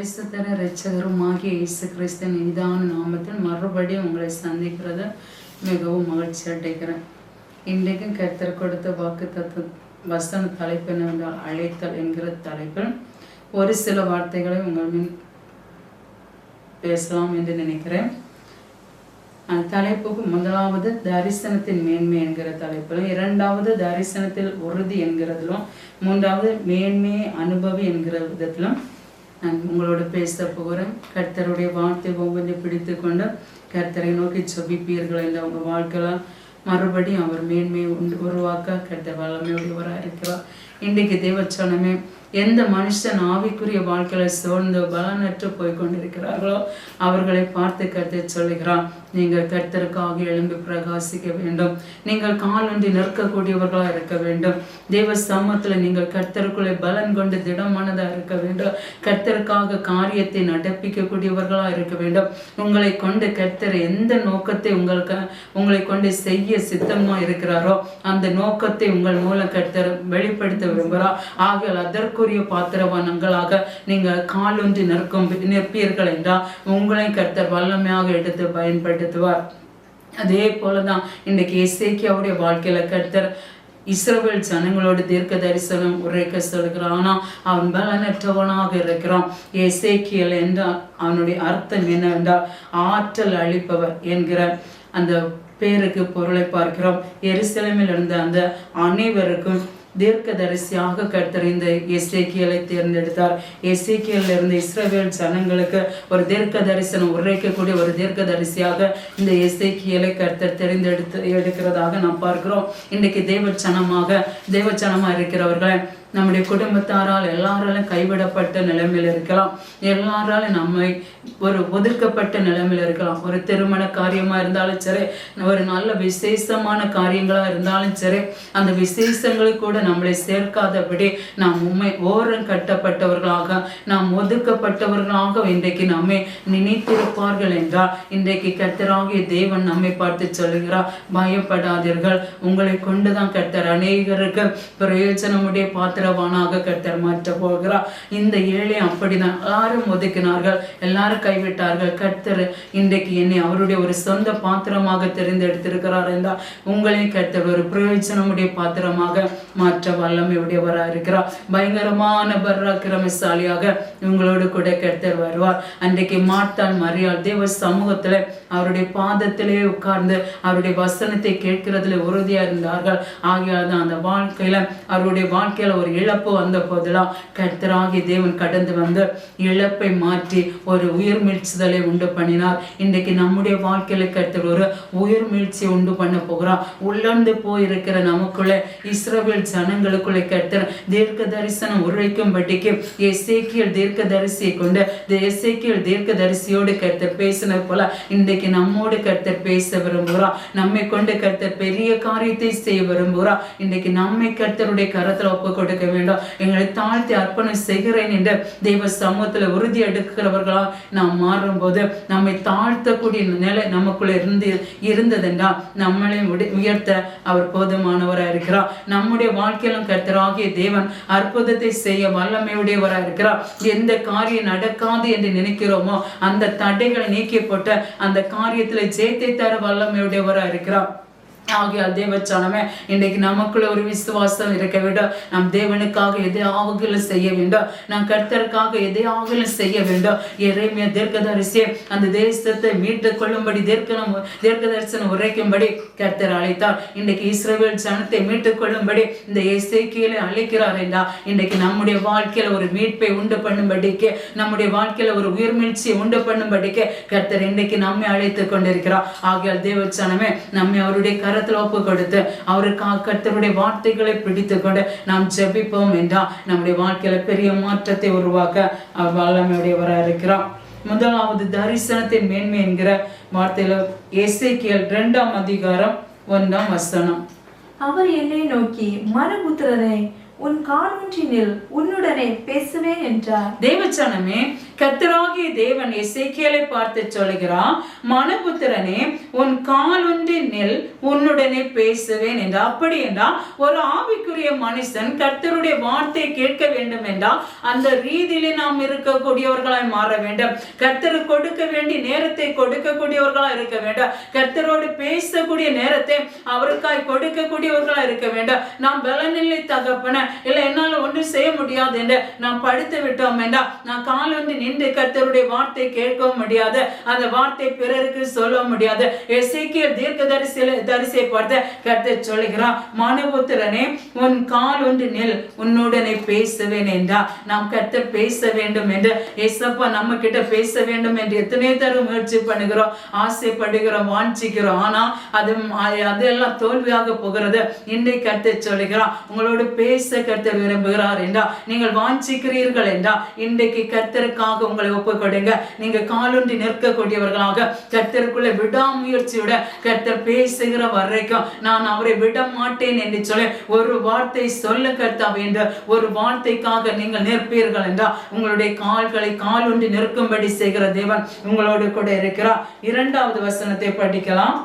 பரிசுத்தர இரட்சகரும் ஆகிய இயேசு கிறிஸ்தன் இதான நாமத்தில் மறுபடியும் உங்களை சந்திக்கிறத மிகவும் மகிழ்ச்சி அடைகிறேன். இன்றைக்கும் கருத்தர் கொடுத்த வாக்கு தத்து வசன தலைப்பு என்னவென்றால் அழைத்தல் என்கிற தலைப்பில் ஒரு சில வார்த்தைகளை உங்கள் முன் பேசலாம் என்று நினைக்கிறேன். அந்த தலைப்புக்கு முதலாவது தரிசனத்தின் மேன்மை என்கிற தலைப்பிலும் இரண்டாவது தரிசனத்தில் உறுதி என்கிறதிலும் மூன்றாவது மேன்மையை அனுபவி என்கிற விதத்திலும் நான் உங்களோட பேச போகிறேன். கர்த்தருடைய வார்த்தை ஒவ்வொன்றை பிடித்து கொண்டு கர்த்தரை நோக்கி சொபிப்பீர்கள் என்ற உங்கள் வாழ்க்கையில் மறுபடியும் அவர் மேன்மையை உண்டு உருவாக்க கர்த்தர் வல்லமையுடையவராக இருக்கிறார் இன்றைக்கு தேவச்சனமே எந்த மனுஷன் ஆவிக்குரிய வாழ்க்கையில சோர்ந்து பலனற்று போய் கொண்டிருக்கிறார்களோ அவர்களை பார்த்து கருத்து சொல்லுகிறான் நீங்கள் கர்த்தருக்காக எழும்பி பிரகாசிக்க வேண்டும். நீங்கள் காலொன்றி நிற்கக்கூடியவர்களாக இருக்க வேண்டும். தேவ சமூகத்தில் நீங்கள் கர்த்தருக்குள்ளே பலன் கொண்டு திடமானதாக இருக்க வேண்டும். கர்த்தருக்காக காரியத்தை நடப்பிக்கக்கூடியவர்களாக இருக்க வேண்டும். உங்களை கொண்டு கர்த்தர் எந்த நோக்கத்தை உங்களுக்கு உங்களை கொண்டு செய்ய சித்தமா இருக்கிறாரோ அந்த நோக்கத்தை உங்கள் மூலம் கர்த்தர் வெளிப்படுத்த விரும்புகிறார். ஆகியால் அதற்குரிய பாத்திரவானங்களாக நீங்கள் காலொன்றி நிற்கும் நிற்பீர்கள் என்றால் உங்களை கர்த்தர் வல்லமையாக எடுத்து பயன்படுத்துவார். அதே போலதான் இன்னைக்கு இசைக்கியாவுடைய வாழ்க்கையில கர்த்தர் இஸ்ரவேல் ஜனங்களோட தீர்க்க தரிசனம் உரைக்க சொல்கிறான் ஆனால் அவன் பலனற்றவனாக இருக்கிறான். எசேக்கியல் என்றால் அவனுடைய அர்த்தம் என்னவென்றால் ஆற்றல் அளிப்பவர் என்கிற அந்த பேருக்கு பொருளை பார்க்கிறோம். எரிசலமில் இருந்த அந்த அனைவருக்கும் தீர்க்கதரிசியாக கர்த்தர் இந்த எஸ்ஏக்கியலை தேர்ந்தெடுத்தார். எஸ்ஏக்கியல்ல இருந்து இஸ்ரேவேல் ஜனங்களுக்கு ஒரு தீர்க்க தரிசனம் உரைக்கக்கூடிய ஒரு தீர்க்க தரிசியாக இந்த எஸ்ஏக்கியலை கர்த்தர் தெரிந்தெடுத்து எடுக்கிறதாக நாம் பார்க்கிறோம். இன்னைக்கு தேவச்சனமாக தேவச்சனமாக இருக்கிறவர்களை நம்முடைய குடும்பத்தாரால் எல்லாராலும் கைவிடப்பட்ட நிலைமையில் இருக்கலாம். எல்லாராலும் நம்மை ஒரு ஒதுக்கப்பட்ட நிலைமையில் இருக்கலாம். ஒரு திருமண காரியமா இருந்தாலும் சரி ஒரு நல்ல விசேஷமான காரியங்களா இருந்தாலும் சரி அந்த விசேஷங்களுக்கு கூட நம்மளை சேர்க்காதபடி நாம் உண்மை ஓரம் கட்டப்பட்டவர்களாக நாம் ஒதுக்கப்பட்டவர்களாக இன்றைக்கு நம்மை நினைத்திருப்பார்கள் என்றால் இன்றைக்கு கத்தராகிய தேவன் நம்மை பார்த்து சொல்லுகிறார் பயப்படாதீர்கள். உங்களை கொண்டுதான் கர்த்தர் அநேகருக்கு பிரயோஜனமுடைய பாத்திரவானாக கர்த்தர் மாற்ற போகிறார். இந்த ஏழை அப்படிதான். எல்லாரும் ஒதுக்கினார்கள். எல்லாரும் கைவிட்டார்கள்? கர்த்தர் இன்றைக்கு என்னை அவருடைய ஒரு சொந்த பாத்திரமாக தெரிந்தெடுத்திருக்கிறார் என்றால் உங்களை கர்த்தர் ஒரு பிரயோஜனமுடைய பாத்திரமாக மாற்ற வல்லமை உடையவராக இருக்கிறார். பயங்கரமான பர்ராக்கிரமசாலியாக உங்களோடு கூட கர்த்தர் வருவார். அன்றைக்கு மாட்டான் மறியால் தேவ சமூகத்துல அவருடைய பாதத்திலே உட்கார்ந்து அவருடைய வசனத்தை கேட்கிறதுல உறுதியாக இருந்தார்கள். ஆகியால் தான் அந்த வாழ்க்கையில அவருடைய வாழ்க்கையில ஒரு இழப்பு வந்த போதெல்லாம் கர்த்தராகி தேவன் கடந்து வந்து இழப்பை மாற்றி ஒரு உயிர் மீழ்ச்சிதலை உண்டு பண்ணினார். இன்றைக்கு நம்முடைய வாழ்க்கையில கருத்தர் ஒரு உயிர் மீழ்ச்சி உண்டு பண்ண போகிறார். உள்ளர்ந்து போயிருக்கிற நமக்குள்ள இஸ்ரவேல் ஜனங்களுக்குள்ள கருத்தர் தீர்க்க தரிசனம் உரைக்கும்படிக்கு எசேக்கியல் தீர்க்க தரிசியை கொண்டு இந்த எசேக்கியல் தீர்க்க தரிசியோடு கருத்தர் பேசினது போல இன்றைக்கு நம்மோடு கருத்தர் பேச விரும்புகிறார். நம்மை கொண்டு கருத்தர் பெரிய காரியத்தை செய்ய விரும்புகிறார். இன்றைக்கு நம்மை கருத்தருடைய கருத்தில் ஒப்பு கொடுக்க வேண்டும். எங்களை தாழ்த்தி அர்ப்பணம் செய்கிறேன் என்று தெய்வ சமூகத்துல உறுதி எடுக்கிறவர்களா நாம் மாறும்போது நம்மை தாழ்த்தக்கூடிய நிலை நமக்குள்ள இருந்து இருந்ததென்றால் நம்மளை உயர்த்த அவர் போதுமானவராக இருக்கிறார். நம்முடைய வாழ்க்கையிலும் கர்த்தராகிய தேவன் அற்புதத்தை செய்ய வல்லமையுடையவராக இருக்கிறார். எந்த காரியம் நடக்காது என்று நினைக்கிறோமோ அந்த தடைகளை நீக்கி போட்ட அந்த காரியத்துல ஜெயத்தை தர வல்லமையுடையவராக இருக்கிறார். ஆகியால் தேவச்சானமே இன்றைக்கு நமக்குள்ள ஒரு விசுவாசம் இருக்க வேண்டும். நாம் தேவனுக்காக எதை ஆகலும் செய்ய வேண்டும். நாம் கர்த்தருக்காக எதையாகலும் செய்ய வேண்டும். இறைமைய தீர்க்கதரிசியை அந்த தேசத்தை மீட்டுக் கொள்ளும்படி தீர்க்கணம் தீர்க்க தரிசனம் உரைக்கும்படி கர்த்தர் அழைத்தார். இன்றைக்கு இஸ்ரேல் ஜனத்தை மீட்டுக் கொள்ளும்படி இந்த இசைக்கியில அழைக்கிறார் என்றா இன்றைக்கு நம்முடைய வாழ்க்கையில ஒரு மீட்பை உண்டு பண்ணும்படிக்கு நம்முடைய வாழ்க்கையில ஒரு உயிர்மீழ்ச்சியை உண்டு பண்ணும்படிக்கு கர்த்தர் இன்றைக்கு நம்மை அழைத்துக் கொண்டிருக்கிறார். ஆகியால் தேவச்சானமே நம்மை அவருடைய கரத்தில் ஒப்பு கொடுத்து அவருக்காக கர்த்தருடைய வார்த்தைகளை பிடித்து கொண்டு நாம் ஜெபிப்போம் என்றால் நம்முடைய வாழ்க்கையில பெரிய மாற்றத்தை உருவாக்க அவர் வல்லமையுடையவராக இருக்கிறார். முதலாவது தரிசனத்தின் மேன்மை என்கிற வார்த்தையில எசேக்கியல் இரண்டாம் அதிகாரம் ஒன்றாம் வசனம். அவர் என்னை நோக்கி மனுபுத்திரனே உன் காலொன்றினில் உன்னுடனே பேசுவேன் என்றார். தேவச்சனமே கர்த்தராகிய தேவன் எசேக்கியலை பார்த்து சொல்கிறார் மனபுத்திரனே உன் காலொன்றின் நெல் உன்னுடனே பேசுவேன் என்றார். அப்படி என்றால் ஒரு ஆவிக்குரிய மனுஷன் கர்த்தருடைய வார்த்தை கேட்க வேண்டும் என்றால் அந்த ரீதியிலே நாம் இருக்கக்கூடியவர்களாய் மாற வேண்டும். கர்த்தர் கொடுக்க வேண்டிய நேரத்தை கொடுக்கக்கூடியவர்களா இருக்க வேண்டும். கர்த்தரோடு பேசக்கூடிய நேரத்தை அவருக்காய் கொடுக்கக்கூடியவர்களா இருக்க வேண்டும். நாம் பலநிலை தகப்பன இல்லை என்னால் ஒன்றும் செய்ய முடியாது என்று நாம் படுத்து விட்டோம் என்றால் நான் கால் வந்து நின்று கர்த்தருடைய வார்த்தை கேட்க முடியாது. அந்த வார்த்தை பிறருக்கு சொல்ல முடியாது. எசேக்கியல் தீர்க்க தரிசில தரிசை பார்த்த கர்த்தர் சொல்லுகிறான் மனுபுத்திரனே உன் கால் ஒன்று நில் உன்னுடனே பேசுவேன் என்றா நாம் கர்த்தர் பேச வேண்டும் என்று ஏசப்பா நம்ம கிட்ட பேச வேண்டும் என்று எத்தனை தரம் முயற்சி பண்ணுகிறோம். ஆசைப்படுகிறோம் வாஞ்சிக்கிறோம். ஆனா அது அதெல்லாம் தோல்வியாக போகிறது. இன்றைக்கு கர்த்தர் சொல்லுகிறான் உங்களோடு பேச கர்த்தர் விரும்புகிறார் என்றா. நீங்கள் வாஞ்சிக்கிறீர்கள் என்றா. இன்றைக்கு கர்த்தருக்காக உங்களை ஒப்பு கொடுங்க நீங்க காலொன்றி நிற்கக்கூடியவர்களாக கர்த்தருக்குள்ள விடாமுயற்சியோட கர்த்தர் பேசுகிற வரைக்கும் நான் அவரை விட மாட்டேன் என்று சொல்லி ஒரு வார்த்தை சொல்ல கர்த்தாவே என்று ஒரு வார்த்தைக்காக நீங்கள் நிற்பீர்கள் என்றால் உங்களுடைய கால்களை காலொன்றி நிற்கும்படி செய்கிற தேவன் உங்களோடு கூட இருக்கிறார். இரண்டாவது வசனத்தை படிக்கலாம்.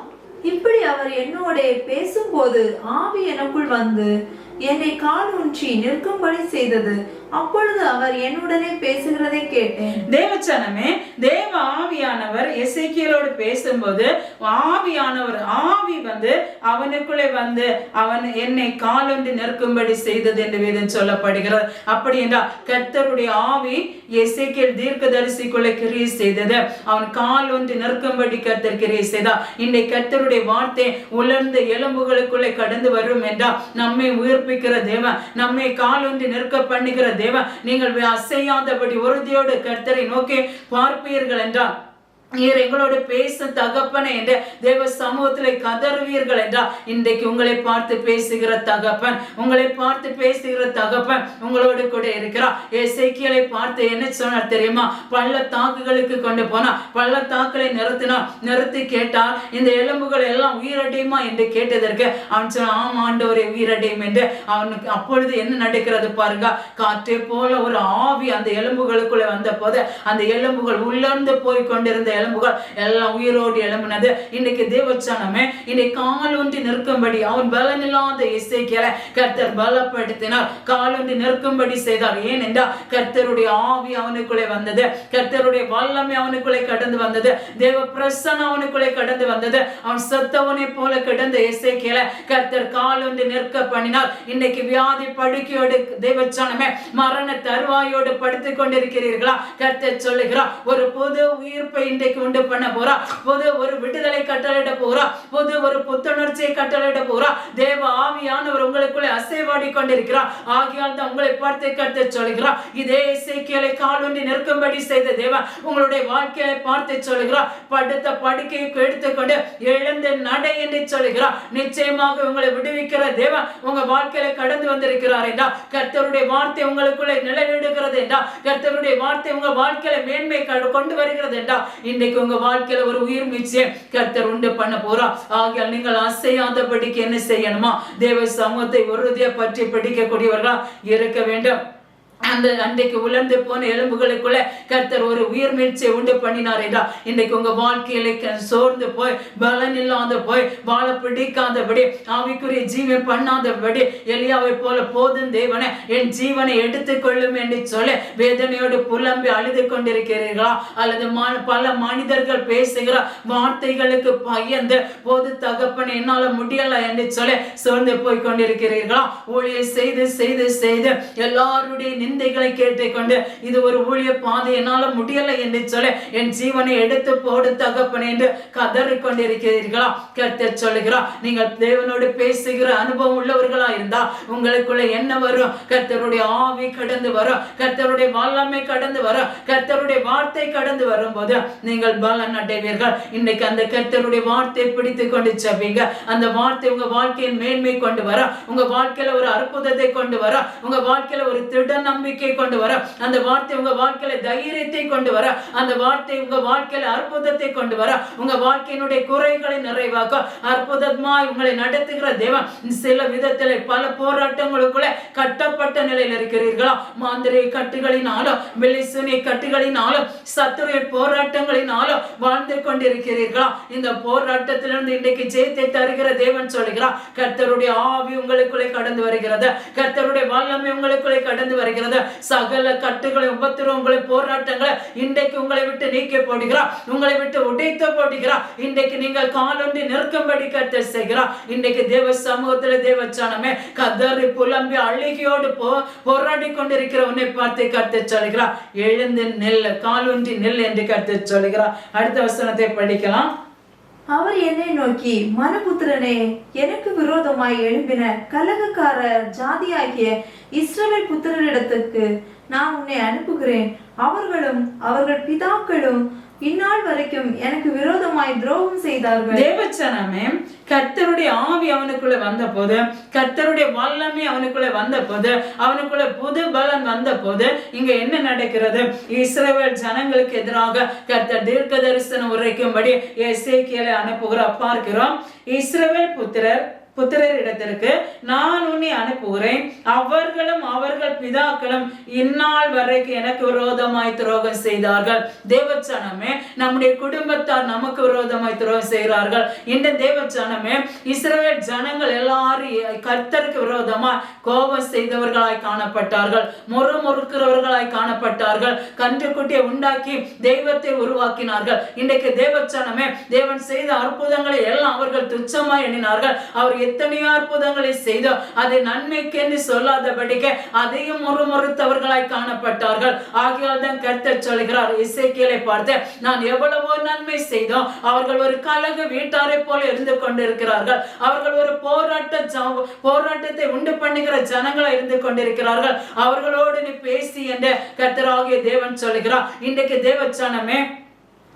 இப்படி அவர் என்னோட பேசும்போது ஆவி எனக்குள் வந்து என்னை காலூன்றி நிற்கும்படி செய்தது. அப்பொழுது அவர் என்னுடனே பேசுகிறதை கேட்டேன். தேவச்சனமே தேவ ஆவியானவர் எசைக்கியலோடு பேசும்போது ஆவியானவர் ஆவி வந்து அவனுக்குள்ளே வந்து அவன் என்னை காலொன்று நிற்கும்படி செய்தது என்று வேதம் சொல்லப்படுகிறது. அப்படி என்றால் கர்த்தருடைய ஆவி தீர்க்க தீர்க்கதரிசிக்குள்ளே கிரியை செய்தது. அவன் கால் ஒன்று நிற்கும்படி கர்த்தர் கிரியை செய்தார். இன்னை கர்த்தருடைய வார்த்தை உலர்ந்த எலும்புகளுக்குள்ளே கடந்து வரும் என்றால் நம்மை உயிர்ப்பிக்கிற தேவன் நம்மை கால் ஒன்று நிற்க பண்ணுகிற தேவன். நீங்கள் அசையாதபடி உறுதியோடு கர்த்தரை நோக்கி பார்ப்பீர்கள் என்றால் நீர் எங்களோடு பேச தகப்பனை என்ற தேவ சமூகத்திலே கதறுவீர்கள் என்றால் இன்றைக்கு உங்களை பார்த்து பேசுகிற தகப்பன் உங்களை பார்த்து பேசுகிற தகப்பன் உங்களோடு கூட இருக்கிறார். எசேக்கியலை பார்த்து என்ன சொன்னார் தெரியுமா? பள்ளத்தாக்குகளுக்கு கொண்டு போனா பள்ளத்தாக்களை நிறுத்தினா நிறுத்தி கேட்டால் இந்த எலும்புகள் எல்லாம் உயிரடையுமா என்று கேட்டதற்கு அவன் சொன்னான் ஆம் ஆண்டவரை உயிரடையும் என்று. அவனுக்கு அப்பொழுது என்ன நடக்கிறது பாருங்க காற்றை போல ஒரு ஆவி அந்த எலும்புகளுக்குள்ள வந்த போது அந்த எலும்புகள் உள்ளர்ந்து போய் கொண்டிருந்த எலும்புகள் எல்லாம் உயிரோடு எழும்பினது. இன்னைக்கு தேவச்சானமே இன்னைக்கு கால் ஒன்றி நிற்கும்படி அவன் பலன் பலனில்லாத இசைக்கல கர்த்தர் பலப்படுத்தினார். கால் ஒன்றி நிற்கும்படி செய்தார். ஏனென்றால் கர்த்தருடைய ஆவி அவனுக்குள்ளே வந்தது. கர்த்தருடைய வல்லமை அவனுக்குள்ளே கடந்து வந்தது. தேவ பிரசன்னம் அவனுக்குள்ளே கடந்து வந்தது. அவன் செத்தவனை போல கிடந்த இசைக்கல கர்த்தர் கால் ஒன்றி நிற்க பண்ணினார். இன்னைக்கு வியாதி படுக்கையோடு தேவச்சானமே மரண தருவாயோடு படுத்துக் கொண்டிருக்கிறீர்களா? கர்த்தர் சொல்லுகிறார் ஒரு புது உயிர்ப்பை இந்த இன்றைக்கு உண்டு பண்ண போறா. புது ஒரு விடுதலை கட்டளையிட போறா. புது ஒரு புத்துணர்ச்சியை கட்டளையிட போறா. தேவ ஆவியானவர் உங்களுக்குள்ளே அசைவாடி கொண்டிருக்கிறார் ஆகியால் தான் உங்களை பார்த்து கருத்து சொல்கிறார் இதே இசைக்கியலை காலொன்றி நிற்கும்படி செய்த தேவ உங்களுடைய வாழ்க்கையை பார்த்து சொல்கிறார் படுத்த படுக்கைக்கு எடுத்துக்கொண்டு எழுந்து நடை என்று சொல்கிறார் நிச்சயமாக உங்களை விடுவிக்கிற தேவ உங்க வாழ்க்கையில கடந்து வந்திருக்கிறார் என்றா. கர்த்தருடைய வார்த்தை உங்களுக்குள்ளே நிலைவிடுகிறது என்றா. கர்த்தருடைய வார்த்தை உங்க வாழ்க்கையில மேன்மை கொண்டு வருகிறது என்றா. இன்றைக்கு உங்க வாழ்க்கையில ஒரு உயிர் மீட்சியை கர்த்தர் உண்டு பண்ண போறா. ஆகியால் நீங்கள் அசையாதபடிக்கு என்ன செய்யணுமா? தேவ சமூகத்தை உறுதியை பற்றி பிடிக்கக்கூடியவர்களா இருக்க வேண்டும். அந்த அன்றைக்கு உலர்ந்து போன எலும்புகளுக்குள்ள கர்த்தர் ஒரு உயிர் மீழ்ச்சியை உண்டு பண்ணினார் என்றால் இன்றைக்கு உங்க வாழ்க்கையில சோர்ந்து போய் பலன் இல்லாத போய் வாழ பிடிக்காதபடி ஆவிக்குரிய ஜீவன் பண்ணாதபடி எலியாவை போல போதும் தேவனை என் ஜீவனை எடுத்துக்கொள்ளும் என்று சொல்ல வேதனையோடு புலம்பி அழுது கொண்டிருக்கிறீர்களா அல்லது பல மனிதர்கள் பேசுகிற வார்த்தைகளுக்கு பயந்து போது தகப்பன் என்னால முடியல என்று சொல்ல சோர்ந்து போய் கொண்டிருக்கிறீர்களா ஊழியை செய்து செய்து செய்து எல்லாருடைய நிந்தைகளை கேட்டுக்கொண்டு இது ஒரு ஊழிய பாதை என்னால முடியல என்று சொல்ல என் ஜீவனை எடுத்து போடு தகப்பன் என்று கதறி கொண்டிருக்கிறீர்களா கர்த்தர் சொல்லுகிறார் நீங்கள் தேவனோடு பேசுகிற அனுபவம் உள்ளவர்களா இருந்தா உங்களுக்குள்ள என்ன வரும்? கர்த்தருடைய ஆவி கடந்து வரும் கர்த்தருடைய வல்லமை கடந்து வரும் கர்த்தருடைய வார்த்தை கடந்து வரும்போது நீங்கள் பலன் அடைவீர்கள். இன்னைக்கு அந்த கர்த்தருடைய வார்த்தையை பிடித்து கொண்டு செப்பீங்க அந்த வார்த்தை உங்க வாழ்க்கையின் மேன்மை கொண்டு வர உங்க வாழ்க்கையில ஒரு அற்புதத்தை கொண்டு வர உங்க வாழ்க்கையில ஒரு திடனம் நம்பிக்கை கொண்டு வர அந்த வார்த்தை உங்க வாழ்க்கையில தைரியத்தை கொண்டு வர அந்த வார்த்தை உங்க வாழ்க்கையில அற்புதத்தை கொண்டு வர உங்க வாழ்க்கையினுடைய குறைகளை நிறைவாக்க அற்புதமாய் உங்களை நடத்துகிற தேவன் சில விதத்தில் பல போராட்டங்களுக்குள்ள கட்டப்பட்ட நிலையில் இருக்கிறீர்களா? மாந்திரை கட்டுகளினாலும் வெளிசுனி கட்டுகளினாலும் சத்துரை போராட்டங்களினாலும் வாழ்ந்து கொண்டிருக்கிறீர்களா? இந்த போராட்டத்திலிருந்து இன்றைக்கு ஜெயத்தை தருகிற தேவன் சொல்லுகிறார் கர்த்தருடைய ஆவி உங்களுக்குள்ளே கடந்து வருகிறது கர்த்தருடைய வல்லமை உங்களுக்குள்ளே கடந்து வருகிறது. சகல கட்டுகளை உபத்திரவங்களை போராட்டங்களை இன்றைக்கு உங்களை விட்டு நீக்கி போடுகிறார். உங்களை விட்டு உடைத்து போடுகிறார். இன்றைக்கு நீங்கள் காலொன்றி நிற்கும்படி கர்த்தர் செய்கிறார். இன்றைக்கு தேவ சமூகத்தில் தேவச்சானமே கதறி புலம்பி அழுகியோடு போ போராடி கொண்டிருக்கிற உன்னை பார்த்து கத்து சொல்கிறார். எழுந்து நெல் காலொன்றி நெல் என்று கர்த்தர் சொல்கிறார். அடுத்த வசனத்தை படிக்கலாம். அவர் என்னை நோக்கி மனுபுத்திரனே எனக்கு விரோதமாய் எழும்பின கலகக்கார ஜாதியாகிய இஸ்ரவேல் புத்திரனிடத்துக்கு நான் உன்னை அனுப்புகிறேன். அவர்களும் அவர்கள் பிதாக்களும் இந்நாள் வரைக்கும் எனக்கு விரோதமாய் துரோகம் செய்தார்கள். தேவச்சனமே கர்த்தருடைய ஆவி அவனுக்குள்ள வந்த போது கர்த்தருடைய வல்லமை அவனுக்குள்ள வந்த போது அவனுக்குள்ள புது பலன் வந்த போது இங்க என்ன நடக்கிறது? இஸ்ரேல் ஜனங்களுக்கு எதிராக கர்த்தர் தீர்க்க தரிசனம் உரைக்கும்படி எசேக்கியலை அனுப்புகிற பார்க்கிறோம். இஸ்ரேல் புத்திரர் புத்திரரிடத்திற்கு நான் உன்னை அனுப்புகிறேன். அவர்களும் அவர்கள் பிதாக்களும் இந்நாள் வரைக்கும் எனக்கு விரோதமாய் துரோகம் செய்தார்கள். தேவச்சனமே நம்முடைய குடும்பத்தார் நமக்கு விரோதமாய் துரோகம் செய்கிறார்கள். இந்த தேவச்சனமே இஸ்ரேல் ஜனங்கள் எல்லாரும் கர்த்தருக்கு விரோதமாய் கோபம் செய்தவர்களாய் காணப்பட்டார்கள். முறு முறுக்கிறவர்களாய் காணப்பட்டார்கள். கன்று குட்டியை உண்டாக்கி தெய்வத்தை உருவாக்கினார்கள். இன்றைக்கு தேவச்சனமே தேவன் செய்த அற்புதங்களை எல்லாம் அவர்கள் துச்சமாய் எண்ணினார்கள். அவர் எத்தனையோ அற்புதங்களை செய்தோ அது நன்மைக்கு என்று சொல்லாதபடிக்கு அதையும் முறுமுறுத்தவர்களாய் காணப்பட்டார்கள். ஆகியால் தான் கர்த்தர் சொல்கிறார் இசைக்கியலை பார்த்து நான் எவ்வளவோ நன்மை செய்தோம். அவர்கள் ஒரு கலக வீட்டாரை போல இருந்து கொண்டிருக்கிறார்கள். அவர்கள் ஒரு போராட்ட போராட்டத்தை உண்டு பண்ணுகிற ஜனங்களா இருந்து கொண்டிருக்கிறார்கள். அவர்களோடு நீ பேசி என்று கர்த்தராகிய தேவன் சொல்கிறார். இன்றைக்கு தேவச்சனமே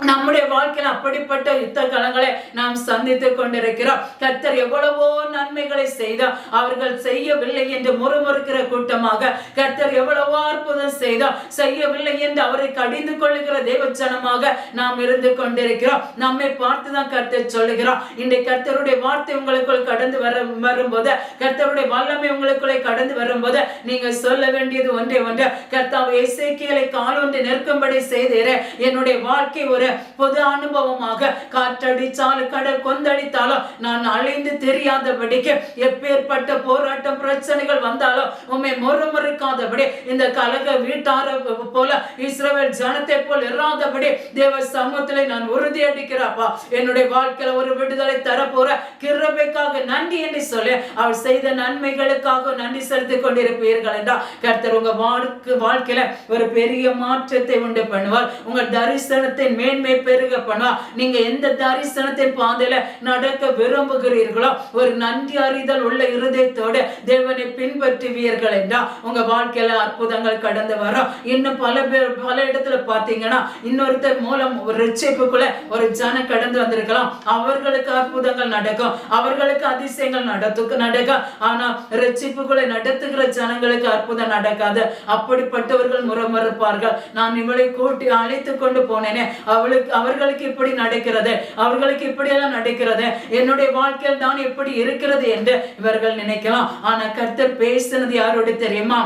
நம்முடைய வாழ்க்கையில் அப்படிப்பட்ட யுத்த கலங்களை நாம் சந்தித்துக் கொண்டிருக்கிறோம். கர்த்தர் எவ்வளவோ நன்மைகளை செய்தார். அவர்கள் செய்யவில்லை என்று முறுமுறுக்கிற கூட்டமாக கர்த்தர் எவ்வளவோ அற்புதம் செய்தார். செய்யவில்லை என்று அவரை கடிந்து கொள்ளுகிற தேவச்சனமாக நாம் இருந்து கொண்டிருக்கிறோம். நம்மை பார்த்துதான் கர்த்தர் சொல்லுகிறோம் இன்றைக்கு கர்த்தருடைய வார்த்தை உங்களுக்குள் கடந்து வர வரும்போது கர்த்தருடைய வல்லமை உங்களுக்குள்ளே கடந்து வரும்போது நீங்க சொல்ல வேண்டியது ஒன்றே ஒன்று. கர்த்தாவை இசைக்கியலை காலொன்று நிற்கும்படி செய்தீரே. என்னுடைய வாழ்க்கை ஒரு பொது அனுபவமாக காற்றடிச்சாலும் கடல் கொந்தளித்தாலும் நான் அழிந்து தெரியாதபடிக்கு எப்பேற்பட்ட போராட்டம் பிரச்சனைகள் வந்தாலும் உண்மை முறுமுறுக்காதபடி இந்த கலக வீட்டார போல இஸ்ரேல் ஜனத்தை போல் இராதபடி தேவ சமூகத்திலே நான் உறுதி அடிக்கிறாப்பா என்னுடைய வாழ்க்கையில ஒரு விடுதலை தரப்போற கிருபைக்காக நன்றி என்று சொல்லி அவர் செய்த நன்மைகளுக்காக நன்றி செலுத்திக் கொண்டிருப்பீர்கள் என்றால் கர்த்தர் உங்க வாழ்க்கை வாழ்க்கையில ஒரு பெரிய மாற்றத்தை உண்டு பண்ணுவார். உங்கள் தரிசனத்தின் மேன்மை பெருகப்பனா நீங்க எந்த தரிசனத்தை பாதையில நடக்க விரும்புகிறீர்களோ ஒரு நன்றி அறிதல் உள்ள இருதயத்தோடு தேவனை பின்பற்றுவீர்கள் என்றா. உங்க வாழ்க்கையில அற்புதங்கள் கடந்து வரும். இன்னும் பல பேர் பல இடத்துல பாத்தீங்கன்னா இன்னொருத்தர் மூலம் ஒரு ரட்சிப்புக்குள்ள ஒரு ஜனம் கடந்து வந்திருக்கலாம். அவர்களுக்கு அற்புதங்கள் நடக்கும். அவர்களுக்கு அதிசயங்கள் நடத்துக்கு நடக்கும். ஆனா ரட்சிப்புகளை நடத்துகிற ஜனங்களுக்கு அற்புதம் நடக்காது. அப்படிப்பட்டவர்கள் முறமறுப்பார்கள். நான் இவளை கூட்டி அழைத்து கொண்டு போனேனே. அவளுக்கு அவர்களுக்கு இப்படி நடக்கிறது? அவர்களுக்கு இப்படியெல்லாம் நடக்கிறது? என்னுடைய வாழ்க்கையில் தான் எப்படி இருக்கிறது என்று இவர்கள் நினைக்கலாம். ஆனா கர்த்தர் பேசினது யாரோடு தெரியுமா?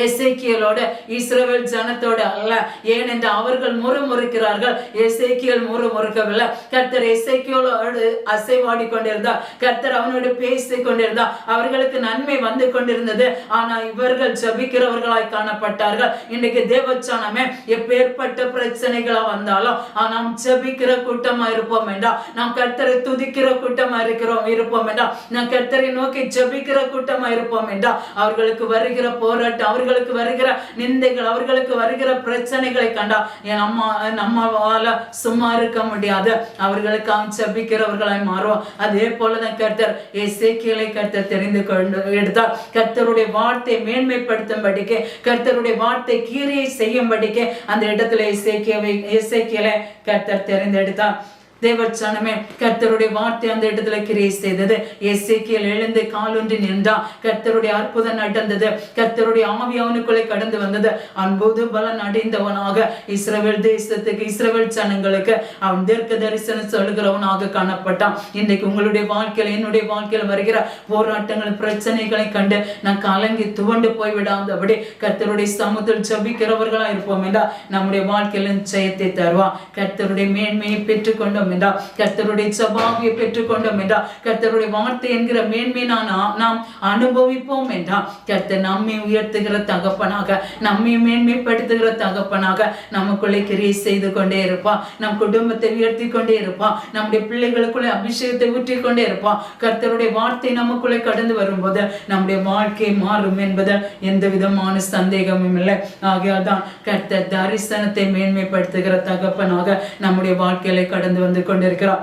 எசேக்கியலோட இஸ்ரவேல் ஜனத்தோடு அல்ல. ஏனென்று அவர்கள் முறுமுறுக்கிறார்கள். எசேக்கியல் முறுமுறுக்கவில்லை. கர்த்தர் எசேக்கியலோடு அசைவாடி கொண்டிருந்தார். கர்த்தர் அவனோடு பேசி கொண்டிருந்தார். அவர்களுக்கு நன்மை வந்து கொண்டிருந்தது. ஆனால் இவர்கள் ஜபிக்கிறவர்களாய் காணப்பட்டார்கள். இன்னைக்கு தேவச்சானமே எப்பேற்பட்ட பிரச்சனைகளா வந்தாலும் நாம் ஜபிக்கிற கூட்டமா இருப்போம் என்றா? நாம் கர்த்தரை துதிக்கிற கூட்டமா இருக்கிறோம் இருப்போம் என்றா? நாம் கர்த்தரை நோக்கி ஜபிக்கிற கூட்டமா இருப்போம் என்றா? அவர்களுக்கு வருகிற போராட்டம் அவர்களுக்கு வருகிற நிந்தைகள் அவர்களுக்கு வருகிற பிரச்சனைகளை கண்டா என் அம்மா நம்மால சும்மா இருக்க முடியாது. அவர்களுக்கு அவன் ஜபிக்கிறவர்களாய் மாறுவோம் அதே போலதான் கர்த்தர் இசைக்கியலை கர்த்தர் தெரிந்து கொண்டு எடுத்தார். கர்த்தருடைய வார்த்தை மேன்மைப்படுத்தும்படிக்கு கர்த்தருடைய வார்த்தை கீரையை செய்யும்படிக்கு அந்த இடத்துல இசைக்கியவை இசைக்கியலை கர்த்தர் தெரிந்தெடுத்தார். தேவச்சனமே கர்த்தருடைய வார்த்தை அந்த இடத்துல கிரியை செய்தது. எஸ்ஏக்கியல் எழுந்து காலொன்றி நின்றான் கர்த்தருடைய அற்புதம் நடந்தது. கர்த்தருடைய ஆவி அவனுக்குள்ளே கடந்து வந்தது. அன்போது பலன் அடைந்தவனாக இஸ்ரவேல் தேசத்துக்கு இஸ்ரவேல் ஜனங்களுக்கு அவன் தீர்க்க தரிசனம் சொல்கிறவனாக காணப்பட்டான். இன்றைக்கு உங்களுடைய வாழ்க்கையில் என்னுடைய வாழ்க்கையில் வருகிற போராட்டங்கள் பிரச்சனைகளை கண்டு நான் கலங்கி துவண்டு போய் விடாதபடி கர்த்தருடைய சமூகத்தில் ஜபிக்கிறவர்களா இருப்போம் என்றால் நம்முடைய வாழ்க்கையிலும் ஜெயத்தை தருவான் கர்த்தருடைய மேன்மையை பெற்றுக்கொண்டோம் என்றால் கர்த்தருடைய சபாவியை பெற்றுக்கொண்டோம் என்றால் கர்த்தருடைய வார்த்தை என்கிற மேன்மை நான் நாம் அனுபவிப்போம் என்றால் கர்த்தர் நம்மை உயர்த்துகிற தகப்பனாக நம்மை மேன்மைப்படுத்துகிற தகப்பனாக நமக்குள்ளே கிரியை செய்து கொண்டே இருப்பா நம் குடும்பத்தை உயர்த்தி கொண்டே இருப்பா நம்முடைய பிள்ளைகளுக்குள்ளே அபிஷேகத்தை ஊற்றி கொண்டே இருப்பா கர்த்தருடைய வார்த்தை நமக்குள்ளே கடந்து வரும்போது நம்முடைய வாழ்க்கை மாறும் என்பது எந்த விதமான சந்தேகமும் இல்லை. ஆகையால் தான் கர்த்தர் தரிசனத்தை மேன்மைப்படுத்துகிற தகப்பனாக நம்முடைய வாழ்க்கையில கடந்து வந்து கொண்டிருக்கிறோம்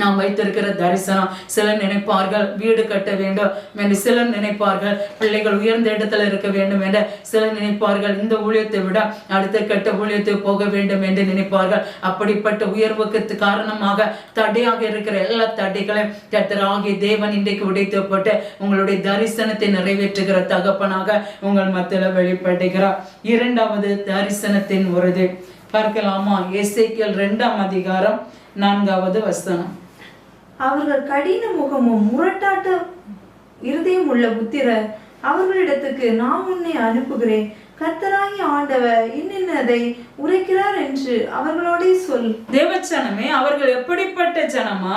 நாம் வைத்திருக்கிற தரிசனம் சிலர் நினைப்பார்கள் வீடு கட்ட வேண்டும் என்று சிலர் நினைப்பார்கள் பிள்ளைகள் உயர்ந்த இடத்துல இருக்க வேண்டும் என்று சிலர் நினைப்பார்கள் இந்த ஊழியத்தை விட அடுத்த கட்ட ஊழியத்தை போக வேண்டும் என்று நினைப்பார்கள். அப்படிப்பட்ட உயர்வுக்கு காரணமாக தடையாக இருக்கிற எல்லா தடைகளையும் கர்த்தர் ஆகிய தேவன் இன்றைக்கு உடைத்து போட்டு உங்களுடைய தரிசனத்தை நிறைவேற்றுகிற தகப்பனாக உங்கள் மத்தியில் வெளிப்படுகிறார். இரண்டாவது தரிசனத்தின் உறுதி. பார்க்கலாமா? எஸ்ஐக்கியல் ரெண்டாம் அதிகாரம் நான்காவது வசனம். அவர்கள் கடின முகமும் முரட்டாட்ட இருதயம் உள்ள புத்திரர் அவர்களிடத்துக்கு நான் உன்னை அனுப்புகிறேன். கர்த்தராகி ஆண்டவர் இன்னின்னதை உரைக்கிறார் என்று அவர்களோடே சொல். தேவச்சனமே அவர்கள் எப்படிப்பட்ட ஜனமா?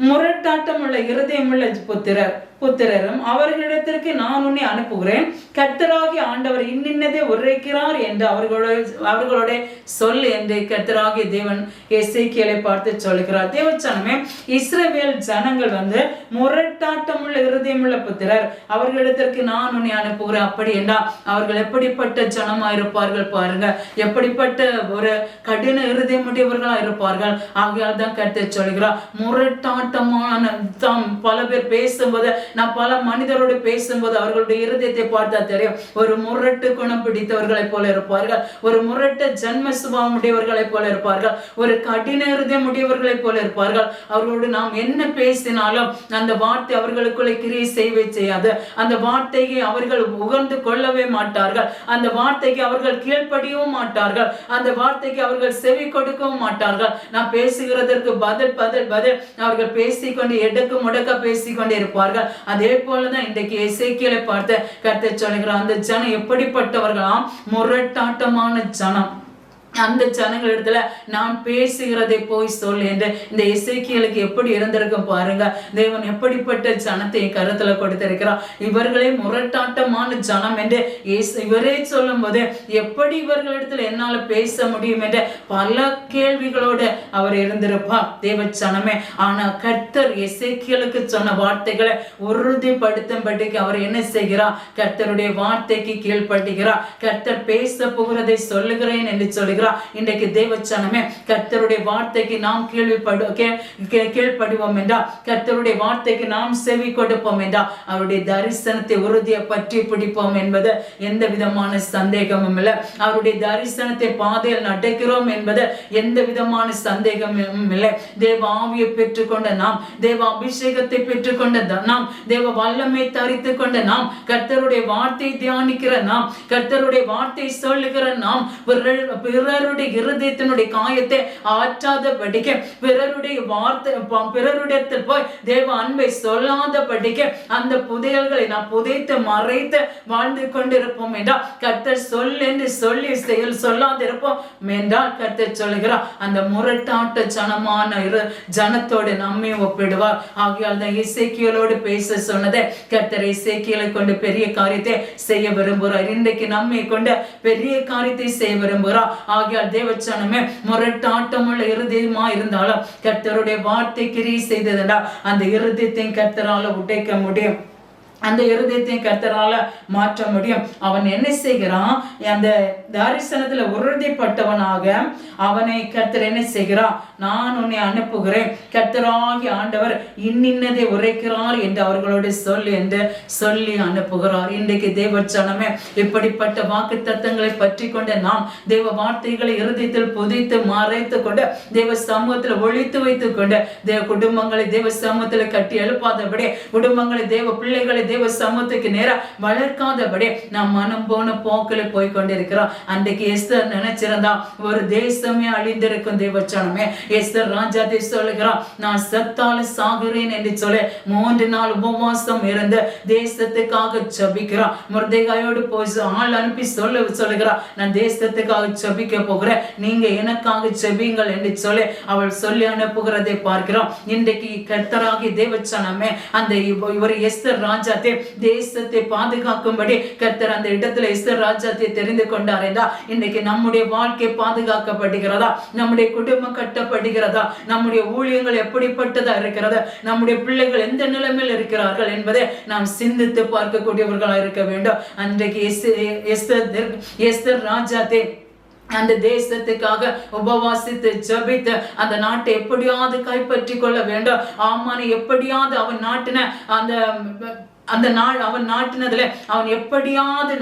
முரட்டாட்டம் உள்ள இருதயம் உள்ள புத்திரர். புத்திரரும் அவர்களிடத்திற்கு நான் உன்னை அனுப்புகிறேன். கர்த்தராகி ஆண்டவர் இன்னின்னதே உரைக்கிறார் என்று அவர்களோட அவர்களோட சொல் என்று கர்த்தராகிய தேவன் எசேக்கியேலை பார்த்து சொல்கிறார். தேவச்சனமே இஸ்ரவேல் ஜனங்கள் வந்து முரட்டாட்டம் உள்ள இருதயம் உள்ள புத்திரர். அவர்களிடத்திற்கு நான் உன்னை அனுப்புகிறேன். அப்படி என்றா அவர்கள் எப்படிப்பட்ட ஜனமா இருப்பார்கள் பாருங்க. எப்படிப்பட்ட ஒரு கடின இருதயமுடையவர்களா இருப்பார்கள். ஆகையால் தான் கர்த்தர் சொல்கிறார். முரட்டாட்டமான தாம் பல பேர் பேசும்போது நான் பல மனிதரோடு பேசும்போது அவர்களுடைய இருதயத்தை பார்த்தா தெரியும். ஒரு முரட்டு குணம் பிடித்தவர்களைப் போல இருப்பார்கள். ஒரு முரட்டு ஜன்ம சுபாவம் உடையவர்களைப் போல இருப்பார்கள். ஒரு கடின இருதயம் உடையவர்களைப் போல இருப்பார்கள். அவர்களோடு நாம் என்ன பேசினாலும் அந்த வார்த்தை அவர்களுக்குள்ளே கிரியை செய்வே செய்யாது. அந்த வார்த்தையை அவர்கள் உகந்து கொள்ளவே மாட்டார்கள். அந்த வார்த்தைக்கு அவர்கள் கீழ்ப்படியவும் மாட்டார்கள். அந்த வார்த்தைக்கு அவர்கள் செவி கொடுக்கவும் மாட்டார்கள். நான் பேசுகிறதற்கு பதில் பதில் பதில். அவர்கள் பேசிக்கொண்டு எடுக்க முடக்க பேசிக்கொண்டே இருப்பார்கள். அதே போலதான் இன்றைக்கு இசைக்கியலை பார்த்து கருத்தை சொல்கிறார் அந்த ஜனம் எப்படிப்பட்டவர்களாம்? முரட்டாட்டமான ஜனம். அந்த ஜனங்களிடத்துல நான் பேசுகிறதை போய் சொல் என்று இந்த இசைக்கியலுக்கு எப்படி இருந்திருக்கும் பாருங்க. தேவன் எப்படிப்பட்ட ஜனத்தை என் கருத்துல கொடுத்திருக்கிறார். இவர்களே முரட்டாட்டமான ஜனம் என்று இவரே சொல்லும் போது எப்படி இவர்களிடத்துல என்னால பேச முடியும் என்று பல கேள்விகளோடு அவர் இருந்திருப்பார். தேவ ஜனமே ஆனா கர்த்தர் இசைக்கியலுக்கு சொன்ன வார்த்தைகளை உறுதிப்படுத்தும்படிக்கு அவர் என்ன செய்கிறார்? கர்த்தருடைய வார்த்தைக்கு கீழ்ப்படுகிறார். கர்த்தர் பேச போகிறதை சொல்லுகிறேன் என்று சொல்லுகிறார். இன்றைக்கு தேவச்சனமே கர்த்தருடைய வார்த்தைக்கு நாம் கேள்விப்படு கேள்படுவோம் என்றால் கர்த்தருடைய வார்த்தைக்கு நாம் செவி கொடுப்போம் என்றால் அவருடைய தரிசனத்தை உறுதியை பற்றி பிடிப்போம் என்பது எந்த விதமான சந்தேகமும் இல்லை. அவருடைய தரிசனத்தை பாதையில் நடக்கிறோம் என்பது எந்த விதமான சந்தேகமும் இல்லை. தேவ ஆவியை பெற்றுக்கொண்ட நாம் தேவ அபிஷேகத்தை பெற்றுக்கொண்ட நாம் தேவ வல்லமை தரித்து கொண்ட நாம் கர்த்தருடைய வார்த்தை தியானிக்கிற நாம் கர்த்தருடைய வார்த்தை சொல்லுகிற நாம் பிறர்- பிறருடைய இருதயத்தினுடைய காயத்தை ஆற்றாதபடிக்க பிறருடைய வார்த்தை பிறருடையத்தில் போய் தேவ அன்பை சொல்லாதபடிக்க அந்த புதையல்களை நாம் புதைத்து மறைத்து வாழ்ந்து கொண்டிருப்போம் என்றால் கர்த்தர் சொல் என்று சொல்லி செயல் சொல்லாதிருப்போம் என்றால் கர்த்தர் சொல்லுகிறார் அந்த முரட்டாட்ட ஜனமான இரு ஜனத்தோடு நம்மை ஒப்பிடுவார். ஆகையால் தான் இசைக்கியலோடு பேச சொன்னதை கர்த்தர் இசைக்கியலை கொண்டு பெரிய காரியத்தை செய்ய விரும்புகிறார். இன்றைக்கு நம்மை கொண்டு பெரிய காரியத்தை செய்ய விரும்புகிறார். ஆகையால் தேவச்சனமே முரட்டாட்டமுள்ள இருதயமா இருந்தாலும் கர்த்தருடைய வார்த்தை கிரி செய்ததுடா அந்த இருதயத்தையும் கர்த்தரால உடைக்க முடியும். அந்த இருதயத்தையும் கர்த்தரால மாற்ற முடியும். அவன் என்ன செய்கிறான்? அந்த தரிசனத்துல உறுதிப்பட்டவனாக அவனை கர்த்தர் என்ன செய்கிறான் நான் உன்னை அனுப்புகிறேன். கர்த்தராகி ஆண்டவர் இன்னின்னதை உரைக்கிறார் என்று அவர்களோடு சொல்லி என்று சொல்லி அனுப்புகிறார். இன்றைக்கு தேவச்சனமே இப்படிப்பட்ட வாக்கு தத்தங்களை பற்றி கொண்ட நாம் தேவ வார்த்தைகளை இருதயத்தில் புதைத்து மறைத்து கொண்டு தேவ சமூகத்தில் ஒழித்து வைத்து கொண்டு தேவ குடும்பங்களை தேவ சமூகத்துல கட்டி எழுப்பாதபடி குடும்பங்களை தேவ பிள்ளைகளை தேவ சமூகத்துக்கு நேரா வளர்க்காதபடி நாம் மனம் போன போக்கில் போய் கொண்டிருக்கிறோம் அன்றைக்கு எஸ்தர் நினைச்சிருந்தா ஒரு தேசமே அழிந்திருக்கும் தேவச்சனமே. எஸ்தர் ராஜாதி சொல்லுகிறான் நான் செத்தாலும் சாகுறேன் என்று சொல்லி மூன்று நாள் உபவாசம் இருந்து தேசத்துக்காக ஜபிக்கிறான் முருதேகாயோடு போய் ஆள் அனுப்பி சொல்ல சொல்லுகிறான் நான் தேசத்துக்காக ஜபிக்க போகிறேன். நீங்க எனக்காக ஜபிங்கள் என்று சொல்லி அவள் சொல்லி அனுப்புகிறதை பார்க்கிறோம். இன்றைக்கு கர்த்தராகி தேவச்சனமே அந்த ஒரு எஸ்தர் ராஜா ராஜாத்தை தேசத்தை பாதுகாக்கும்படி கர்த்தர் அந்த இடத்துல எஸ்தர் ராஜாத்தை தெரிந்து கொண்டார் என்றா? இன்னைக்கு நம்முடைய வாழ்க்கை பாதுகாக்கப்படுகிறதா? நம்முடைய குடும்பம் கட்டப்படுகிறதா? நம்முடைய ஊழியங்கள் எப்படிப்பட்டதா இருக்கிறது? நம்முடைய பிள்ளைகள் எந்த நிலைமையில் இருக்கிறார்கள் என்பதை நாம் சிந்தித்து பார்க்கக்கூடியவர்களா இருக்க வேண்டும். அன்றைக்கு எஸ்தர் எஸ்தர் ராஜாத்தை அந்த தேசத்துக்காக உபவாசித்து ஜபித்து அந்த நாட்டை எப்படியாவது கைப்பற்றி கொள்ள வேண்டும். ஆமானை எப்படியாவது அவன் நாட்டின அந்த அந்த நாள் அவன் நாட்டினதுல அவன் எப்படியாவது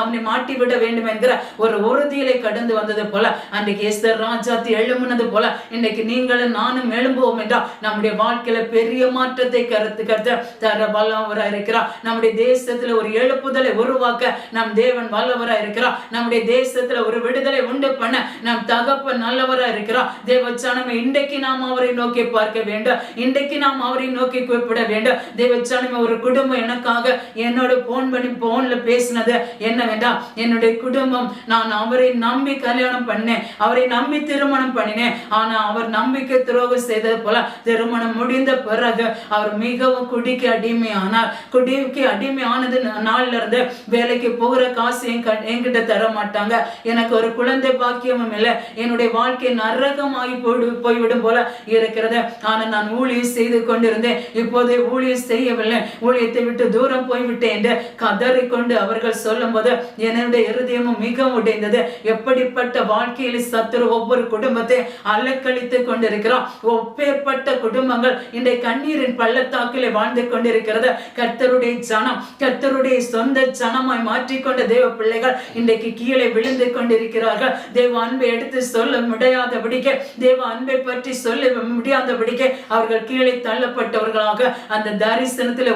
அவனை மாட்டி விட வேண்டும் என்கிற ஒரு உறுதியிலே கடந்து வந்தது போல அன்றைக்கு எஸ்தர் ராஜாத்தி எழும்புனது போல இன்னைக்கு நீங்களும் நானும் எழும்புவோம் என்றால் நம்முடைய வாழ்க்கையில பெரிய மாற்றத்தை கருத்து கருத்து தர வல்லவராக இருக்கிறார் நம்முடைய தேசத்துல ஒரு எழுப்புதலை உருவாக்க நம் தேவன் வல்லவராக இருக்கிறார் நம்முடைய தேசத்துல ஒரு விடுதலை உண்டு பண்ண நம் தகப்பன் நல்லவராக இருக்கிறார் தேவச்சானமே இன்றைக்கு நாம் அவரை நோக்கி பார்க்க வேண்டும். இன்றைக்கு நாம் அவரை நோக்கி குறிப்பிட வேண்டும். தேவச்சானமே ஒரு குடும்பம் எனக்காக என்னோட போன் பண்ணி போன்ல பேசினது என்னவென்றா என்னுடைய குடும்பம் நான் அவரை நம்பி கல்யாணம் பண்ணேன் அவரை நம்பி திருமணம் பண்ணினேன். ஆனா அவர் நம்பிக்கை துரோகம் செய்தது போல திருமணம் முடிந்த பிறகு அவர் மிகவும் குடிக்கு அடிமையானார். குடிக்கு அடிமையானது நாள்ல இருந்து வேலைக்கு போகிற காசு என்கிட்ட தர மாட்டாங்க. எனக்கு ஒரு குழந்தை பாக்கியமும் இல்லை. என்னுடைய வாழ்க்கை நரகமாகி போய்டு போய்விடும் போல இருக்கிறது. ஆனா நான் ஊழியம் செய்து கொண்டிருந்தேன். இப்போது ஊழியம் செய்யவில்லை. ஊழியத்தை விட்டு தூரம் போய்விட்டேன் என்று கதறிக்கொண்டு அவர்கள் சொல்லும் போது என்னுடைய இருதயமும் மிகவும் உடைந்தது. எப்படிப்பட்ட வாழ்க்கையில் சத்துரு ஒவ்வொரு குடும்பத்தை அலக்கழித்து கொண்டிருக்கிறோம் ஒப்பேற்பட்ட குடும்பங்கள் இந்த கண்ணீரின் பள்ளத்தாக்கிலே வாழ்ந்து கொண்டிருக்கிறது. கர்த்தருடைய ஜனம் கர்த்தருடைய சொந்த ஜனமாய் மாற்றிக்கொண்ட தேவ பிள்ளைகள் இன்றைக்கு கீழே விழுந்து கொண்டிருக்கிறார்கள். தேவ அன்பை எடுத்து சொல்ல முடியாதபடிக்கு தேவ அன்பை பற்றி சொல்ல முடியாதபடிக்கு அவர்கள் கீழே தள்ளப்பட்டவர்களாக அந்த தரிசனத்தில்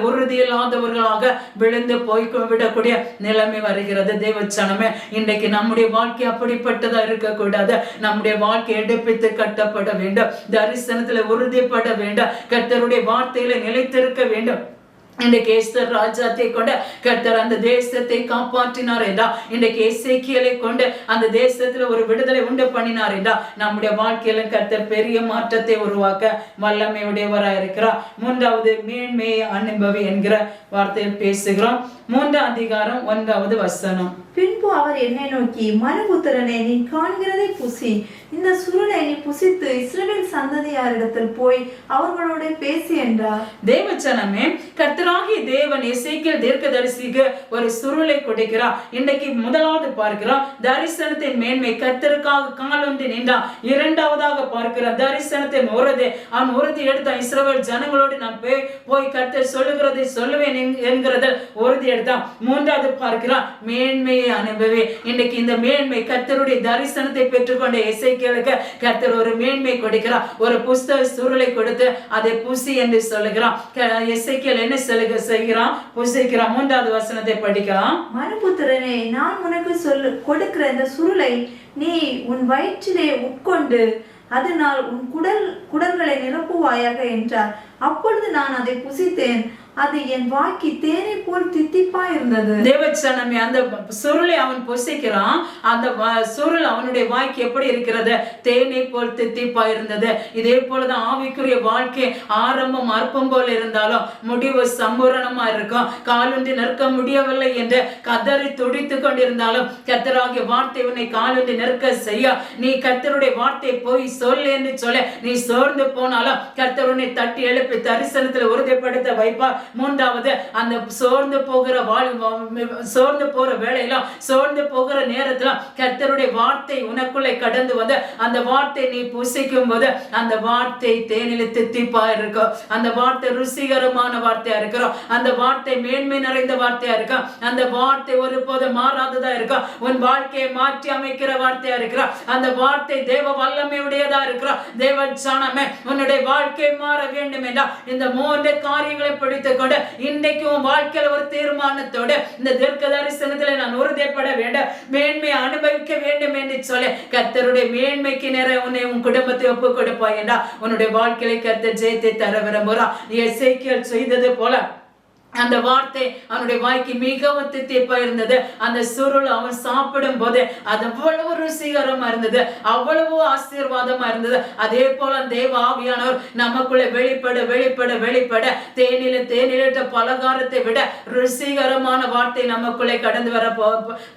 இல்லாதவர்களாக விழுந்து போய் விடக்கூடிய நிலைமை வருகிறது. தேவச்சனமே இன்னைக்கு இன்றைக்கு நம்முடைய வாழ்க்கை அப்படிப்பட்டதா இருக்கக்கூடாது. நம்முடைய வாழ்க்கை எடுப்பித்து கட்டப்பட வேண்டும். தரிசனத்துல உறுதிப்பட வேண்டும். கர்த்தருடைய வார்த்தையில நிலைத்திருக்க வேண்டும். இன்றைக்கு எஸ்தர் ராஜாத்தை கொண்டு கர்த்தர் அந்த தேசத்தை காப்பாற்றினார் என்றா? இன்றைக்கு இசைக்கியலை கொண்டு அந்த தேசத்துல ஒரு விடுதலை உண்டு பண்ணினார் என்றா? நம்முடைய வாழ்க்கையில கர்த்தர் பெரிய மாற்றத்தை உருவாக்க வல்லமை உடையவராய் இருக்கிறார். மூன்றாவது மேன்மையை அனுபவி என்கிற வார்த்தையில் பேசுகிறோம். மூன்றாம் அதிகாரம் ஒன்றாவது வசனம். பின்பு அவர் என்னை நோக்கி மனுபுத்திரனே நீ காண்கிறதை புசி இந்த சுருளை நீ புசித்து இஸ்ரவேல் சந்ததியாரிடத்தில் போய் அவர்களோட பேசி என்றார். தேவச்சனமே கர்த்தராகிய தேவன் எசேக்கியல் தீர்க்கதரிசிக்கு ஒரு சுருளை கொடுக்கிறார். இன்றைக்கு முதலாவது பார்க்கிறோம். தரிசனத்தின் மேன்மை கர்த்தருக்காக காலொன்றி நின்றான் இரண்டாவதாக பார்க்கிறோம். தரிசனத்தின் உறுதி அவன் உறுதி எடுத்தான் இஸ்ரவேல் ஜனங்களோடு நான் போய் போய் கர்த்தர் சொல்லுகிறதை சொல்லுவேன் என்கிறத உறுதி எடுத்தான். மூன்றாவது பார்க்கிறான் மேன்மையை அனுபவி. இன்னைக்கு இந்த மேன்மை கர்த்தருடைய தரிசனத்தை பெற்றுக்கொண்ட இசைக்கியலுக்கு கர்த்தர் ஒரு மேன்மை கொடுக்கிறார். ஒரு புஸ்தக சுருளை கொடுத்து அதை புசி என்று சொல்லுகிறான் இசைக்கியல் என்ன சொல்லுக செய்கிறான்? புசிக்கிறான். மூன்றாவது வசனத்தை படிக்கலாம். மனுபுத்திரனே நான் உனக்கு சொல்லு கொடுக்கிற இந்த சுருளை நீ உன் வயிற்றிலே உட்கொண்டு அதனால் உன் குடல் குடல்களை நிரப்புவாயாக என்றார். அப்பொழுது நான் அதை புசித்தேன். அது என் வாழ்க்கை தேனை போல் தித்திப்பா இருந்தது தேவச்சனமே அந்த சுருளை அவன் பொசிக்கிறான். அந்த சுருள் அவனுடைய வாய்க்கு எப்படி இருக்கிறது? தேனை போல் தித்திப்பா இருந்தது இதே போலதான் ஆவிக்குரிய வாழ்க்கை ஆரம்பம் அற்பம் போல இருந்தாலும் முடிவு சம்பூரணமா இருக்கும். காலுந்தி நிற்க முடியவில்லை என்று கதறி துடித்து கொண்டிருந்தாலும் கத்தராகிய வார்த்தை உன்னை காலுந்தி நிற்க செய்ய நீ கத்தருடைய வார்த்தை போய் சொல் என்று சொல்ல நீ சோர்ந்து போனாலும் கத்தர் உன்னை தட்டி எழுப்பி தரிசனத்துல உறுதிப்படுத்த வைப்பார். மூன்றாவது அந்த சோர்ந்து போகிற வாழ் சோர்ந்து போற வேலையிலும் சோர்ந்து போகிற நேரத்திலும் கர்த்தருடைய வார்த்தை உனக்குள்ளே கடந்து வந்து அந்த வார்த்தை நீ புசிக்கும் போது அந்த வார்த்தை தேனில தித்திப்பா இருக்கும். அந்த வார்த்தை ருசிகரமான வார்த்தையா இருக்கிறோம் அந்த வார்த்தை மேன்மை நிறைந்த வார்த்தையா இருக்கும். அந்த வார்த்தை ஒருபோது மாறாததா இருக்கும். உன் வாழ்க்கையை மாற்றி அமைக்கிற வார்த்தையா இருக்கிறோம் அந்த வார்த்தை தேவ வல்லமையுடையதா இருக்கிறோம் தேவ சாணமே உன்னுடைய வாழ்க்கை மாற வேண்டும் என்றால் இந்த மூன்று காரியங்களை பிடித்து கொண்டு இன்றைக்கு உன் வாழ்க்கையில ஒரு தீர்மானத்தோடு இந்த தீர்க்க தரிசனத்துல நான் உறுதிப்பட வேண்டும். மேன்மை அனுபவிக்க வேண்டும் என்று சொல்லி. கர்த்தருடைய மேன்மைக்கு நேர உன்னை உன் குடும்பத்தை ஒப்பு கொடுப்பாய் என்றா உன்னுடைய வாழ்க்கையில கர்த்தர் ஜெயத்தை தர விரும்புகிறான் எசேக்கியேல் செய்தது போல அந்த வார்த்தை அவனுடைய வாய்க்கு மிகவும் தித்திப்பா இருந்தது. அந்த சுருள் அவன் சாப்பிடும் போது அது அவ்வளவு ருசிகரமா இருந்தது. அவ்வளவு ஆசீர்வாதமா இருந்தது. அதே போல தேவ ஆவியானவர் நமக்குள்ள வெளிப்பட வெளிப்பட வெளிப்பட தேனில தேனிலிட்ட பலகாரத்தை விட ருசிகரமான வார்த்தை நமக்குள்ளே கடந்து வர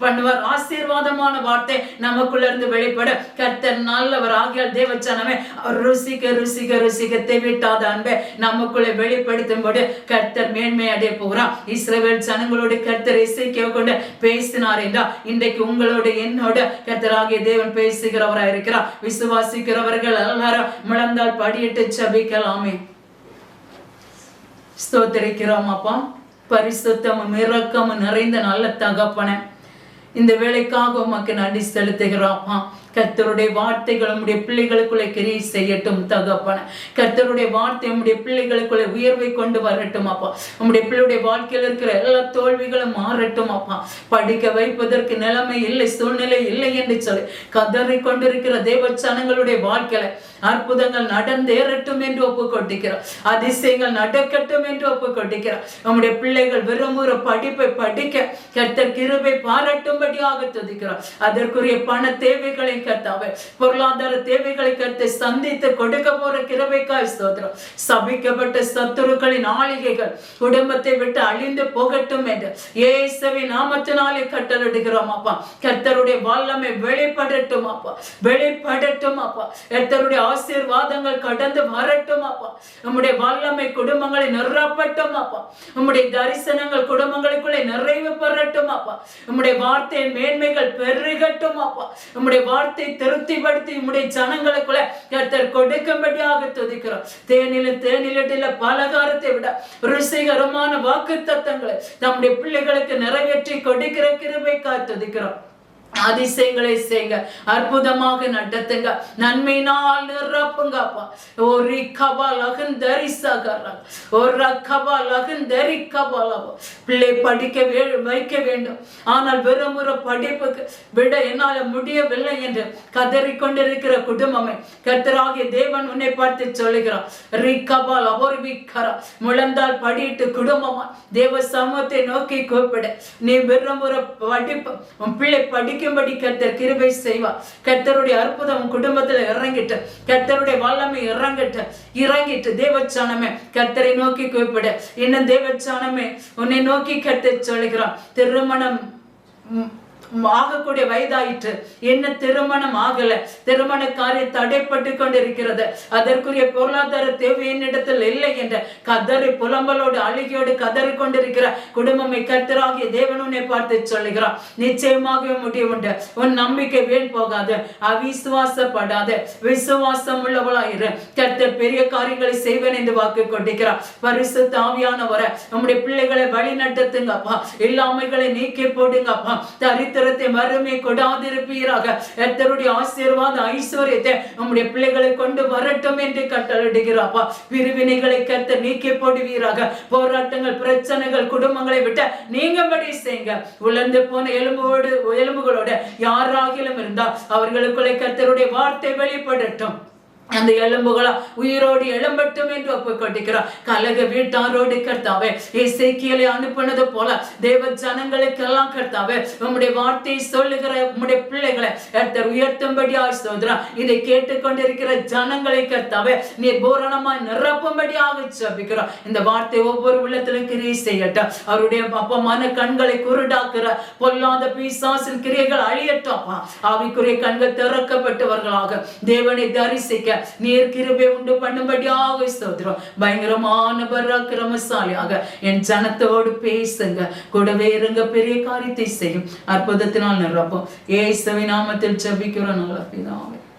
பண்ணுவார். ஆசீர்வாதமான வார்த்தை நமக்குள்ள இருந்து வெளிப்பட. கர்த்தர் நல்லவர். ஆகியால் தேவச்சனமே அவர் ருசிக்க ருசிக்க ருசிக்க தெவிட்டாத அன்பை நமக்குள்ளே வெளிப்படுத்தும் போது கர்த்தர் மேன்மை அடைய போகிறார் இஸ்ரவேல் ஜனங்களோடு கர்த்தர் இசைக்க கொண்டு பேசினார் என்றால் இன்றைக்கு உங்களோட என்னோட கர்த்தராகிய தேவன் பேசுகிறவராக இருக்கிறார். விசுவாசிக்கிறவர்கள் எல்லாரும் முழந்தால் படியிட்டு ஜபிக்கலாமே. ஸ்தோத்தரிக்கிறோம் அப்பா. பரிசுத்தமும் இறக்கமும் நிறைந்த நல்ல தகப்பன. இந்த வேலைக்காக உமக்கு நன்றி செலுத்துகிறோம் அப்பா. கர்த்தருடைய வார்த்தைகள் உம்முடைய பிள்ளைகளுக்குள்ளே கிரியை செய்யட்டும் தகப்பன. கர்த்தருடைய வார்த்தை உம்முடைய பிள்ளைகளுக்குள்ளே உயர்வை கொண்டு வரட்டும் அப்பா. உம்முடைய பிள்ளையுடைய வாழ்க்கையில் இருக்கிற எல்லா தோல்விகளும் மாறட்டும் அப்பா. படிக்க வைப்பதற்கு நிலைமை இல்லை சூழ்நிலை இல்லை என்று சொல்லி கதறி கொண்டிருக்கிற தேவ வாழ்க்கையில அற்புதங்கள் நடந்தேறட்டும் என்று ஒப்புக்கொண்டிருக்கிறோம். அதிசயங்கள் நடக்கட்டும் என்று ஒப்புக்கொண்டிருக்கிறோம். நம்முடைய பிள்ளைகள் விரும்புகிற படிப்பை படிக்க கர்த்தர் கிருபை பாராட்டும்படியாக துதிக்கிறோம். அதற்குரிய பண தேவைகளை கர்த்தாவே பொருளாதார தேவைகளை கருத்தை சந்தித்து கொடுக்க போற கிருபைக்காய் ஸ்தோத்திரம். சபிக்கப்பட்ட சத்துருக்களின் ஆளிகைகள் குடும்பத்தை விட்டு அழிந்து போகட்டும் என்று ஏசவி நாமத்தினாலே கட்டளிடுகிறோம் அப்பா. கர்த்தருடைய வல்லமை வெளிப்படட்டும் அப்பா. வெளிப்படட்டும் அப்பா. கர்த்தருடைய ஆசீர்வாதங்கள் கடந்து வரட்டும் அப்பா. நம்முடைய வல்லமை குடும்பங்களை நிறப்பட்டும் அப்பா. நம்முடைய தரிசனங்கள் குடும்பங்களுக்குள்ளே நிறைவு பெறட்டும் அப்பா. நம்முடைய வார்த்தையின் மேன்மைகள் பெருகட்டும் அப்பா. நம்முடைய வார்த்தை திருப்திப்படுத்தி உம்முடைய ஜனங்களுக்குள்ள கர்த்தர் கொடுக்கும்படியாக துதிக்கிறோம். தேனில தேனிலட்டில பலகாரத்தை விட ருசிகரமான வாக்கு தத்தங்களை நம்முடைய பிள்ளைகளுக்கு நிறைவேற்றி கொடுக்கிற கிருபை காத்துதிக்கிறோம் அதிசயங்களை செய்க அற்புதமாக நடத்துங்க நன்மையினால் நிரப்புங்க அப்பா ஒரு கபால் அகந்தரி சகர ஒரு கபால் அகந்தரி கபாலாவோ. பிள்ளை படிக்க வைக்க வேண்டும். ஆனால் வெறும் ஒரு படிப்புக்கு விட என்னால் முடியவில்லை என்று கதறிக்கொண்டிருக்கிற குடும்பமே கத்தராகிய தேவன் உன்னை பார்த்து சொல்லுகிறார். ரிக்கபால் அபோர்விக்கரா முழந்தால் படியிட்டு குடும்பமா தேவ சமூகத்தை நோக்கி கூப்பிட. நீ வெறும் ஒரு படிப்பு உன் பிள்ளை படிக்க படிக்கும்படி கர்த்தர் கிருபை செய்வார். கர்த்தருடைய அற்புதம் குடும்பத்துல இறங்கிட்டு கர்த்தருடைய வல்லமை இறங்கிட்டு இறங்கிட்டு தேவச்சானமே கர்த்தரை நோக்கி கூப்பிடு. இன்னும் தேவச்சானமே உன்னை நோக்கி கர்த்தர் சொல்லுகிறான் திருமணம் ஆகக்கூடிய வயதாயிற்று. என்ன திருமணம் ஆகல. திருமண காரியம் தடைப்பட்டு கொண்டிருக்கிறது. அதற்குரிய பொருளாதார தேவை என்னிடத்தில் இல்லை என்ற கதறி புலம்பலோடு அழுகியோடு கதறி கொண்டிருக்கிற குடும்பமை கர்த்தராகிய தேவன் உன்னை பார்த்து சொல்லுகிறான் நிச்சயமாக முடியும் உண்டு. உன் நம்பிக்கை வீண் போகாது. அவிசுவாசப்படாது. விசுவாசம் உள்ளவளாயிரு கர்த்தர் பெரிய காரியங்களை செய்வேன் என்று வாக்கு கொண்டிருக்கிறார். பரிசு தாவியானவரை நம்முடைய பிள்ளைகளை வழி நடத்துங்கப்பா இல்லாமைகளை நீக்கி போடுங்கப்பா. தரித்திரத்தை மறுமை கொடாதிருப்பீராக. கர்த்தருடைய ஆசீர்வாத ஐஸ்வர்யத்தை நம்முடைய பிள்ளைகளை கொண்டு வரட்டும் என்று கட்டளிடுகிறாப்பா பிரிவினைகளை கத்த நீக்கி போடுவீராக போராட்டங்கள் பிரச்சனைகள் குடும்பங்களை விட்டு நீங்கபடி செய்யுங்க. உலர்ந்து போன எலும்போடு எலும்புகளோட யாராகிலும் இருந்தா அவர்களுக்குள்ளே கத்தருடைய வார்த்தை வெளிப்படட்டும். அந்த எலும்புகளா உயிரோடு எழும்பட்டும் என்று ஒப்பு கலக வீட்டாரோடு கர்த்தாவே இசைக்கியலை அனுப்பினது போல தேவ ஜனங்களுக்கெல்லாம் கர்த்தாவே உம்முடைய வார்த்தையை சொல்லுகிற உம்முடைய பிள்ளைகளை கர்த்தர் உயர்த்தும்படியா சோதரா இதை கேட்டுக்கொண்டிருக்கிற ஜனங்களை கர்த்தாவே நீ பூரணமாய் நிரப்பும்படியாக ஜபிக்கிறோம். இந்த வார்த்தை ஒவ்வொரு உள்ளத்திலும் கிரியை செய்யட்டும். அவருடைய அப்பமான கண்களை குருடாக்குற பொல்லாத பிசாசின் கிரியைகள் அழியட்டும் அப்பா. ஆவிக்குரிய கண்கள் திறக்கப்பட்டவர்களாக தேவனை தரிசிக்க நீர் கிருபை உண்டு பண்ணும்படியாக ஸ்தோத்திரம். பயங்கரமான பராக்கிரமசாலியாக என் ஜனத்தோடு பேசுங்க. கூடவே இருங்க பெரிய காரியத்தை செய்யும். அற்புதத்தினால் நிரப்பும். ஏசவி நாமத்தில் ஜபிக்கிறோம் நல்ல பிதாவே.